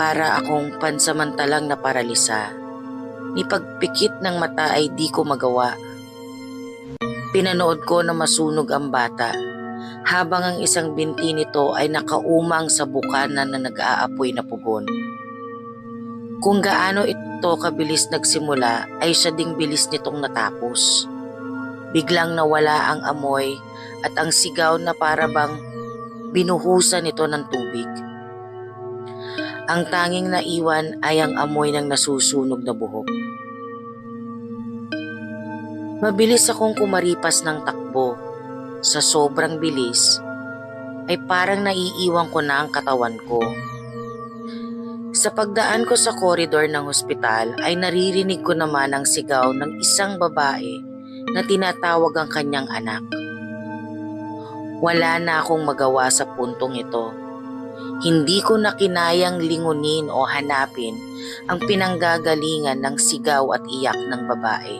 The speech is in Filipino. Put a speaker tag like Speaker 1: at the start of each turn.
Speaker 1: Para akong pansamantalang naparalisa. Ni pagpikit ng mata ay di ko magawa. Pinanood ko na masunog ang bata habang ang isang binti nito ay nakaumang sa bukanan na nag-aapoy na pugon. Kung gaano ito kabilis nagsimula ay siya ding bilis nitong natapos. Biglang nawala ang amoy at ang sigaw na parabang binuhusan nito ng tubig. Ang tanging naiwan ay ang amoy ng nasusunog na buhok. Mabilis akong kumaripas ng takbo. Sa sobrang bilis, ay parang naiiwan ko na ang katawan ko. Sa pagdaan ko sa koridor ng hospital ay naririnig ko naman ang sigaw ng isang babae na tinatawag ang kanyang anak. Wala na akong magawa sa puntong ito. Hindi ko na kinayang lingunin o hanapin ang pinanggagalingan ng sigaw at iyak ng babae.